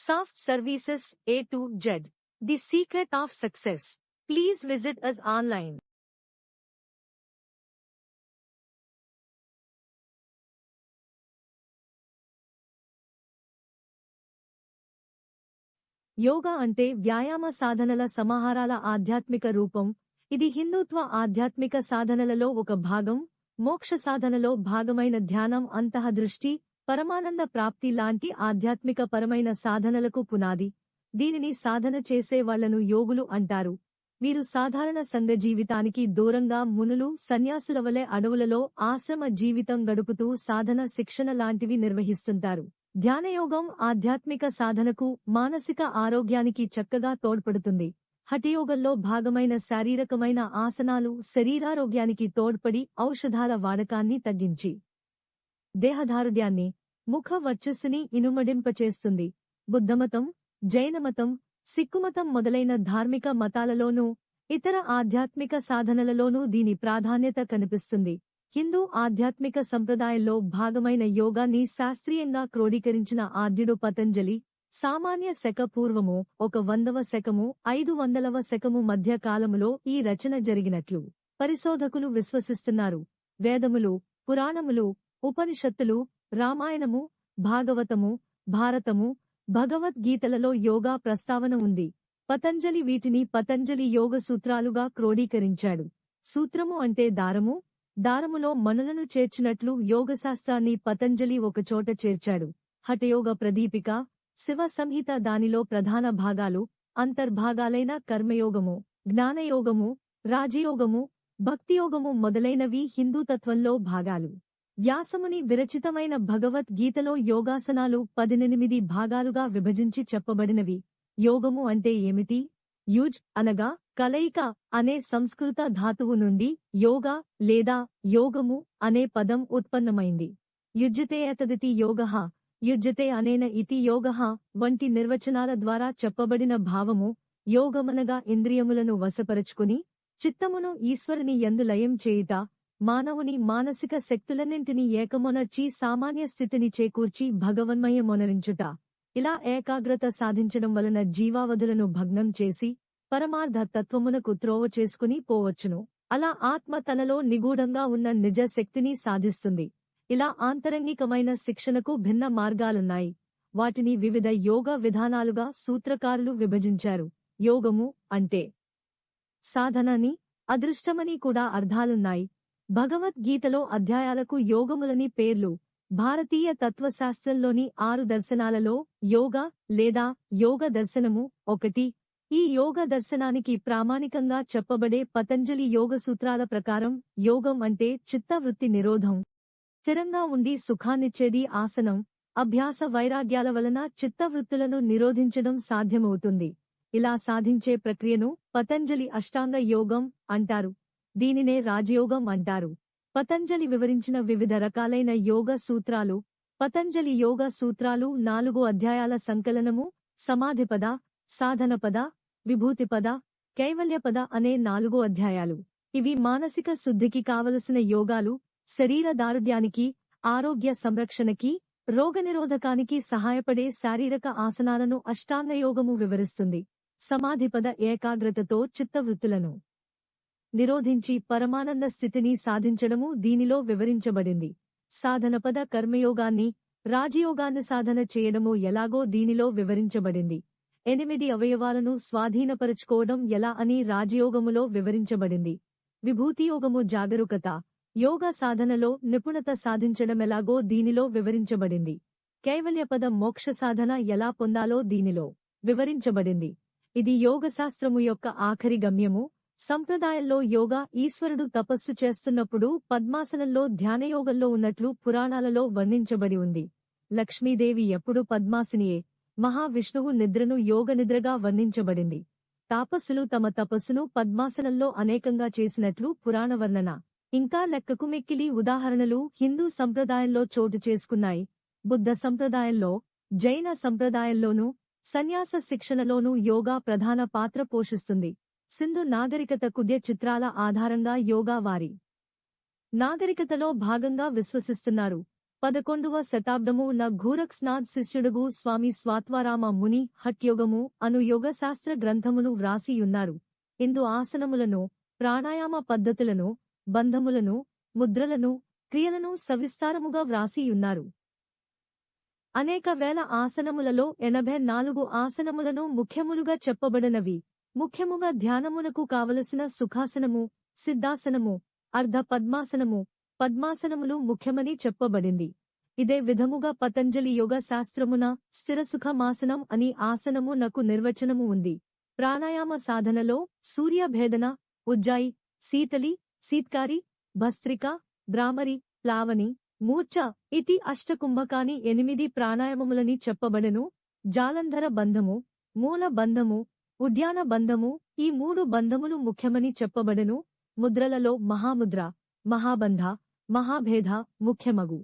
Soft Services A to Z. The secret of success. Please visit us online. Yoga అంటే వ్యాయామ సాధనల సమాహారాల ఆధ్యాత్మిక రూపం ఇది హిందుత్వ ఆధ్యాత్మిక సాధనలలో ఒక భాగం మోక్ష సాధనలో భాగమైన ధ్యానం అంతఃదృష్టి పరమానంద ప్రాప్తి లాంటి ఆధ్యాత్మిక పరమైన సాధనలకు పునాది. దీనిని సాధన చేసే వాళ్ళను యోగులు అంటారు. వీరు సాధారణ సంఘ జీవితానికి దూరంగా మునులు సన్యాసుల వలె అడవులలో ఆశ్రమ జీవితం గడుపుతూ సాధన శిక్షణ లాంటివి నిర్వహిస్తుంటారు. ధ్యానయోగం ఆధ్యాత్మిక సాధనకు మానసిక ఆరోగ్యానికి చక్కగా తోడ్పడుతుంది. హఠయోగంలో భాగమైన శారీరకమైన ఆసనాలు శరీరారోగ్యానికి తోడ్పడి ఔషధాల వాడకాన్ని తగ్గించి. దేహదారుడ్యాన్ని ముఖ వర్చస్సుని ఇనుమడింపచేస్తుంది. బుద్ధమతం జైనమతం సిక్కుమతం మొదలైన ధార్మిక మతాలలోనూ ఇతర ఆధ్యాత్మిక సాధనలలోనూ దీని ప్రాధాన్యత కనిపిస్తుంది. హిందూ ఆధ్యాత్మిక సంప్రదాయంలో భాగమైన యోగాన్ని శాస్త్రీయంగా క్రోడీకరించిన ఆద్యుడు పతంజలి సామాన్య శక పూర్వము ఒక వందవ శకము ఐదు వందలవ శకము మధ్య కాలములో ఈ రచన జరిగినట్లు పరిశోధకులు విశ్వసిస్తున్నారు. వేదములు పురాణములు ఉపనిషత్తులు రామాయణము భాగవతము భారతము భగవద్గీతలలో యోగా ప్రస్తావన ఉంది. పతంజలి వీటిని పతంజలి యోగ సూత్రాలుగా క్రోడీకరించాడు. సూత్రము అంటే దారము. దారములో మనులను చేర్చినట్లు యోగశాస్త్రాన్ని పతంజలి ఒకచోట చేర్చాడు. హఠయోగ ప్రదీపిక శివ సంహిత దానిలో ప్రధాన భాగాలు అంతర్భాగాలైన కర్మయోగము జ్ఞానయోగము రాజయోగము భక్తియోగము మొదలైనవి హిందూతత్వంలో భాగాలు. వ్యాసముని విరచితమైన భగవద్గీతలో యోగాసనాలు పదినెనిమిది భాగాలుగా విభజించి చెప్పబడినవి. యోగము అంటే ఏమిటి? యుజ్ అనగా కలయిక అనే సంస్కృత ధాతువు నుండి యోగ లేదా యోగము అనే పదం ఉత్పన్నమైంది. యుజ్యతే అతదితి యోగ. యుజ్యతే అనేన ఇతి యోగ వంటి నిర్వచనాల ద్వారా చెప్పబడిన భావము యోగమనగా ఇంద్రియములను వశపరచుకుని చిత్తమును ఈశ్వరుని యందు లయం చేయుట మానవుని మానసిక శక్తులన్నింటినీ ఏకమొనర్చి సామాన్య స్థితిని చేకూర్చి భగవన్మయమొనరించుట. ఇలా ఏకాగ్రత సాధించడం వలన జీవావధులను భగ్నం చేసి పరమార్థ తత్వమునకు త్రోవ చేసుకుని పోవచ్చును. అలా ఆత్మ తనలో నిగూఢంగా ఉన్న నిజ శక్తిని సాధిస్తుంది. ఇలా ఆంతరంగికమైన శిక్షణకు భిన్న మార్గాలున్నాయి. వాటిని వివిధ యోగ విధానాలుగా సూత్రకారులు విభజించారు. యోగము అంటే సాధనని అదృష్టమని కూడా అర్థాలున్నాయి. భగవద్గీతలో అధ్యాయాలకు యోగములని పేర్లు. భారతీయ తత్వశాస్త్రంలోని ఆరు దర్శనాలలో యోగ లేదా యోగ దర్శనము ఒకటి. ఈ యోగ దర్శనానికి ప్రామాణికంగా చెప్పబడే పతంజలి యోగ సూత్రాల ప్రకారం యోగం అంటే చిత్తవృత్తి నిరోధం. స్థిరంగా ఉండి సుఖాన్నిచ్చేది ఆసనం అభ్యాస వైరాగ్యాల వలన చిత్తవృత్తులను నిరోధించడం సాధ్యమవుతుంది. ఇలా సాధించే ప్రక్రియను పతంజలి అష్టాంగ యోగం అంటారు. దీనినే రాజయోగం అంటారు. పతంజలి వివరించిన వివిధ రకాలైన యోగ సూత్రాలు. పతంజలి యోగ సూత్రాలు నాలుగు అధ్యాయాల సంకలనము సమాధిపద సాధనపద విభూతిపద కైవల్యపద అనే నాలుగు అధ్యాయాలు. ఇవి మానసిక శుద్ధికి కావలసిన యోగాలు శరీర దారుఢ్యానికి ఆరోగ్య సంరక్షణకి రోగనిరోధకానికి సహాయపడే శారీరక ఆసనాలను అష్టాంగయోగము వివరిస్తుంది. సమాధిపద ఏకాగ్రతతో చిత్తవృత్తులను. నిరోధించి పరమానంద స్థితిని సాధించడము దీనిలో వివరించబడింది. సాధనపద కర్మయోగాన్ని రాజయోగాన్ని సాధన చేయడము ఎలాగో దీనిలో వివరించబడింది. ఎనిమిది అవయవాలను స్వాధీనపరుచుకోవడం ఎలా అని రాజయోగములో వివరించబడింది. విభూతియోగము జాగరూకత యోగ సాధనలో నిపుణత సాధించడమెలాగో దీనిలో వివరించబడింది. కైవల్యపద మోక్ష సాధన ఎలా పొందాలో దీనిలో వివరించబడింది. ఇది యోగశాస్త్రము యొక్క ఆఖరి గమ్యము సంప్రదాయంలో యోగా ఈశ్వరుడు తపస్సు చేస్తున్నప్పుడు పద్మాసనంలో ధ్యానయోగంలో ఉన్నట్లు పురాణాలలో వర్ణించబడి ఉంది. లక్ష్మీదేవి ఎప్పుడు పద్మాసినియే. మహావిష్ణువు నిద్రను యోగ నిద్రగా వర్ణించబడింది. తాపస్సులు తమ తపస్సును పద్మాసనంలో అనేకంగా చేసినట్లు పురాణ వర్ణన. ఇంకా లెక్కకు మెక్కిలి ఉదాహరణలు హిందూ సంప్రదాయంలో చోటు చేసుకున్నాయి. బుద్ధ సంప్రదాయంలో జైన సంప్రదాయంలోనూ సన్యాస శిక్షణలోనూ యోగా ప్రధాన పాత్ర పోషిస్తుంది. సింధు నాగరికత కుడ్య చిత్రాల ఆధారంగా యోగా వారి నాగరికతలో భాగంగా విశ్వసిస్తున్నారు. పదకొండవ శతాబ్దము న ఘూరక్స్నాథ్ శిష్యుడుగు స్వామి స్వాత్వారామ ముని హట్యోగము అను యోగశాస్త్ర గ్రంథమును వ్రాసియున్నారు. ఇందు ఆసనములను ప్రాణాయామ పద్ధతులను బంధములను ముద్రలను క్రియలను సవిస్తారముగా వ్రాసియున్నారు. అనేక వేల ఆసనములలో ఎనభై నాలుగు ఆసనములను ముఖ్యములుగా చెప్పబడినవి. ముఖ్యముగా ధ్యానమునకు కావలసిన సుఖాసనము సిద్ధాసనము అర్ధ పద్మాసనము. పద్మాసనములు ముఖ్యమని చెప్పబడింది. ఇదే విధముగా పతంజలి యోగ శాస్త్రమున స్థిరసుఖమాసనం అని ఆసనము నకు నిర్వచనము ఉంది. ప్రాణాయామ సాధనలో సూర్యభేదన ఉజ్జాయి శీతలి సీత్కారి భస్త్రిక భ్రామరి ప్లావని మూర్ఛ ఇతి అష్టకుంభకాని ఎనిమిది ప్రాణాయామములని చెప్పబడెను. జాలంధర బంధము మూల బంధము ఉద్యాన బంధము ఈ మూడు బంధములు ముఖ్యమని చెప్పబడెను. ముద్రలలో మహాముద్ర మహాబంధ మహాభేద ముఖ్యమగు.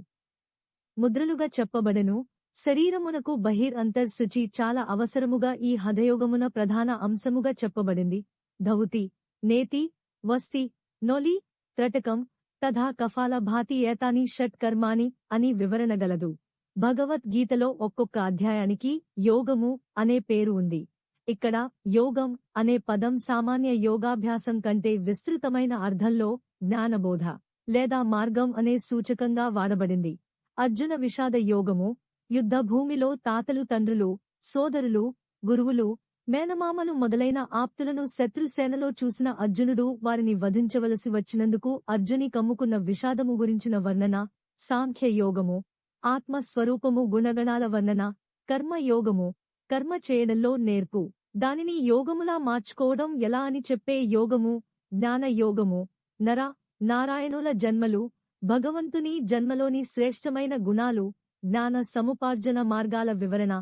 ముద్రలుగా చెప్పబడెను. శరీరమునకు బహిర్ అంతర్శుచి చాలా అవసరముగా ఈ హదయోగమున ప్రధాన అంశముగా చెప్పబడింది. ధౌతి నేతి వస్తి నొలి త్రటకం తథా కఫాల భాతి ఏతాని షట్ కర్మాని అని వివరణగలదు భగవద్గీతలో ఒక్కొక్క అధ్యాయానికి యోగము అనే పేరు ఉంది. ఇక్కడ యోగం అనే పదం సామాన్య యోగాభ్యాసం కంటే విస్తృతమైన అర్థంలో జ్ఞానబోధ లేదా మార్గం అనే సూచకంగా వాడబడింది. అర్జున విషాద యోగము యుద్ధ భూమిలో తాతలు తండ్రులు సోదరులు గురువులు మేనమామలు మొదలైన ఆప్తులను శత్రుసేనలో చూసిన అర్జునుడు వారిని వధించవలసి వచ్చినందుకు అర్జుని కమ్ముకున్న విషాదము గురించిన వర్ణన సాంఖ్య యోగము ఆత్మస్వరూపము గుణగణాల వర్ణన కర్మయోగము కర్మ చేయడంలో నేర్పు. దానిని యోగములా మార్చుకోవడం ఎలా అని చెప్పే యోగము జ్ఞాన యోగము నర నారాయణుల జన్మలు భగవంతుని జన్మలోని శ్రేష్టమైన గుణాలు జ్ఞాన సముపార్జన మార్గాల వివరణ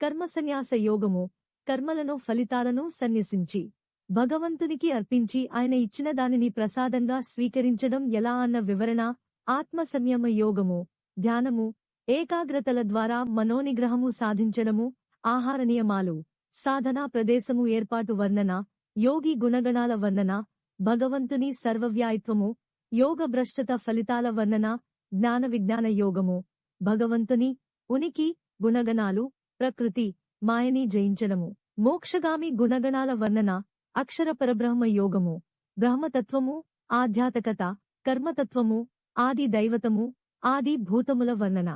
కర్మసన్యాస యోగము కర్మలను ఫలితాలను సన్యసించి భగవంతునికి అర్పించి ఆయన ఇచ్చిన దానిని ప్రసాదంగా స్వీకరించడం ఎలా అన్న వివరణ ఆత్మసంయమ యోగము ధ్యానము ఏకాగ్రతల ద్వారా మనోనిగ్రహము సాధించడము ఆహార నియమాలు సాధనా ప్రదేశము ఏర్పాటు వర్ణన యోగి గుణగణాల వర్ణన భగవంతుని సర్వవ్యాయత్వము యోగ భ్రష్టత ఫలితాల వర్ణన జ్ఞాన విజ్ఞాన యోగము భగవంతుని ఉనికి గుణగణాలు ప్రకృతి మాయని జయించడము. మోక్షగామి గుణగణాల వర్ణన అక్షర పరబ్రహ్మ యోగము బ్రహ్మతత్వము ఆధ్యాత్మకత కర్మతత్వము ఆది దైవతము ఆది భూతముల వర్ణన.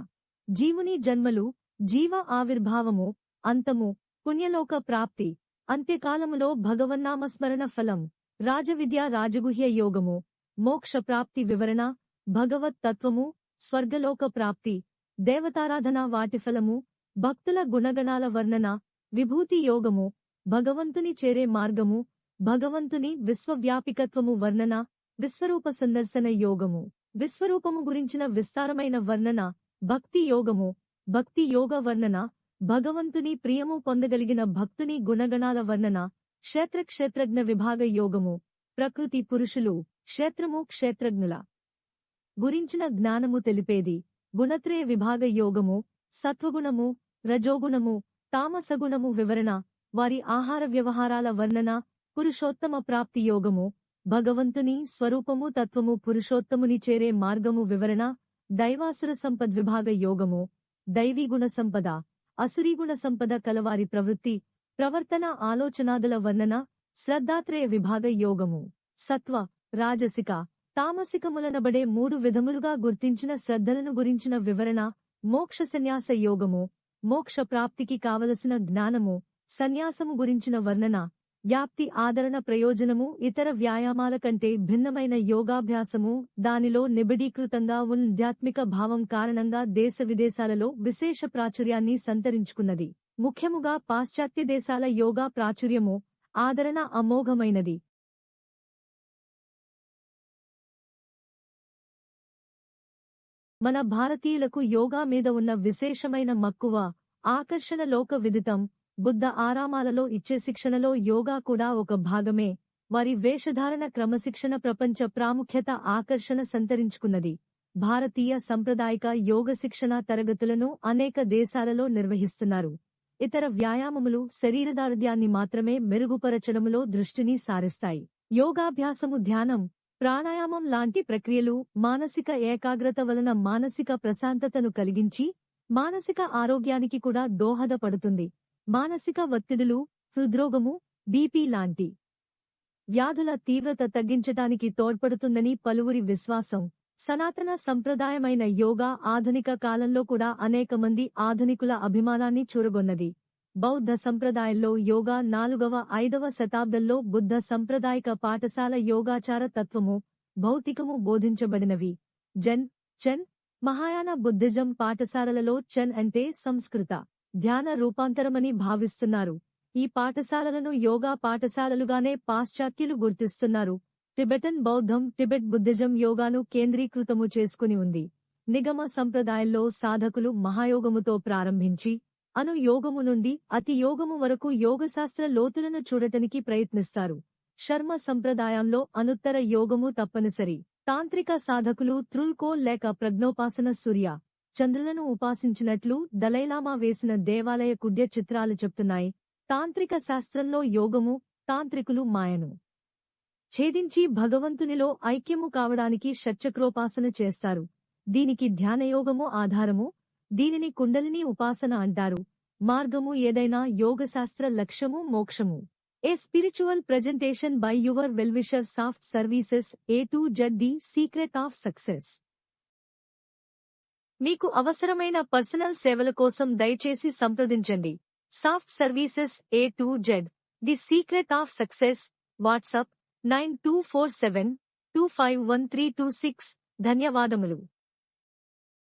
జీవుని జన్మలు జీవ ఆవిర్భావము అంతము పుణ్యలోక ప్రాప్తి. అంత్యకాలములో భగవన్నామస్మరణ ఫలం. రాజవిద్య రాజగుహ్య యోగము. మోక్ష ప్రాప్తి వివరణ. భగవత్ తత్వము స్వర్గలోక ప్రాప్తి. దేవతారాధన వాటి ఫలము. భక్తుల గుణగణాల వర్ణన. విభూతి యోగము. భగవంతుని చేరే మార్గము. భగవంతుని విశ్వవ్యాపికత్వము వర్ణన. విశ్వరూప సందర్శన యోగము. విశ్వరూపము గురించిన విస్తారమైన వర్ణన. భక్తి యోగము. భక్తి యోగ వర్ణన. భగవంతుని ప్రియము పొందగలిగిన భక్తుని గుణగణాల వర్ణన క్షేత్ర క్షేత్రజ్ఞ విభాగ యోగము ప్రకృతి పురుషులు క్షేత్రము క్షేత్రజ్ఞుల గురించిన జ్ఞానము తెలిపేది. గుణత్రయ విభాగ యోగము సత్వగుణము రజోగుణము తామసగుణము వివరణ వారి ఆహార వ్యవహారాల వర్ణన పురుషోత్తమ ప్రాప్తి యోగము భగవంతుని స్వరూపము తత్వము పురుషోత్తముని చేరే మార్గము వివరణ దైవాసుర సంపద్ విభాగ యోగము దైవీగుణ సంపద అసురీగుణ సంపద కలవారి ప్రవృత్తి ప్రవర్తన ఆలోచనాదుల వర్ణన శ్రద్ధాత్రేయ విభాగ యోగము. సత్వ రాజసిక తామసికములనబడే మూడు విధములుగా గుర్తించిన శ్రద్ధలను గురించిన వివరణ మోక్ష సన్యాస యోగము మోక్ష ప్రాప్తికి కావలసిన జ్ఞానము సన్యాసము గురించిన వర్ణన వ్యాప్తి ఆదరణ ప్రయోజనము ఇతర వ్యాయామాల కంటే భిన్నమైన యోగాభ్యాసము దానిలో నిబిడీకృతంగా ఉన్ధ్యాత్మిక భావం కారణంగా దేశ విదేశాలలో విశేష ప్రాచుర్యాన్ని సంతరించుకున్నది. ముఖ్యముగా పాశ్చాత్య దేశాల యోగా ప్రాచుర్యము ఆదరణ అమోఘమైనది. మన భారతీయులకు యోగా మీద ఉన్న విశేషమైన మక్కువ ఆకర్షణ లోక విదితం బుద్ధ ఆరామాలలో ఇచ్చే శిక్షణలో యోగా కూడా ఒక భాగమే. వారి వేషధారణ క్రమశిక్షణ ప్రపంచ ప్రాముఖ్యత ఆకర్షణ సంతరించుకున్నది. భారతీయ సంప్రదాయక యోగ శిక్షణ తరగతులను అనేక దేశాలలో నిర్వహిస్తున్నారు. ఇతర వ్యాయామములు శరీరదారుఢ్యాన్ని మాత్రమే మెరుగుపరచడములో దృష్టిని సారిస్తాయి. యోగాభ్యాసము ధ్యానం ప్రాణాయామం లాంటి ప్రక్రియలు మానసిక ఏకాగ్రత వలన మానసిక ప్రశాంతతను కలిగించి మానసిక ఆరోగ్యానికి కూడా దోహదపడుతుంది. మానసిక ఒత్తిడులు హృద్రోగము బీపీ లాంటి వ్యాధుల తీవ్రత తగ్గించటానికి తోడ్పడుతుందని పలువురి విశ్వాసం. సనాతన సంప్రదాయమైన యోగా ఆధునిక కాలంలో కూడా అనేక మంది ఆధునికుల అభిమానాన్ని చూరగొన్నది. బౌద్ధ సంప్రదాయంలో యోగా నాలుగవ ఐదవ శతాబ్దంలో బుద్ధ సంప్రదాయక పాఠశాల యోగాచార తత్వము భౌతికము బోధించబడినవి. జన్ చెన్ మహాయాన బుద్ధిజం పాఠశాలలలో చెన్ అంటే సంస్కృత. ధ్యాన రూపాంతరమని భావిస్తున్నారు. ఈ పాఠశాలలను యోగా పాఠశాలలుగానే పాశ్చాత్యులు గుర్తిస్తున్నారు. టిబెటన్ బౌద్ధం టిబెట్ బుద్ధిజం యోగాను కేంద్రీకృతము చేసుకుని ఉంది. నిగమ సంప్రదాయంలో సాధకులు మహాయోగముతో ప్రారంభించి అను యోగము నుండి అతి యోగము వరకు యోగశాస్త్ర లోతులను చూడటానికి ప్రయత్నిస్తారు. శర్మ సంప్రదాయంలో అనుత్తర యోగము తప్పనిసరి. తాంత్రిక సాధకులు త్రుల్కో లేక ప్రజ్ఞోపాసన సూర్య. చంద్రులను ఉపాసించినట్లు దలైలామా వేసిన దేవాలయ కుడ్య చిత్రాలు చెప్తున్నాయి. తాంత్రిక శాస్త్రంలో యోగము తాంత్రికులు మాయను. ఛేదించి భగవంతునిలో ఐక్యము కావడానికి షట్చక్రోపాసన చేస్తారు. దీనికి ధ్యానయోగము ఆధారము. దీనిని కుండలిని ఉపాసన అంటారు. మార్గము ఏదైనా యోగశాస్త్ర లక్ష్యము మోక్షము. A spiritual presentation by your wellwisher soft services A to Z the secret of success. మీకు అవసరమైన పర్సనల్ సేవల కోసం దయచేసి సంప్రదించండి. Soft services A to Z the secret of success. WhatsApp nine two four seven two five one three two six. ధన్యవాదములు.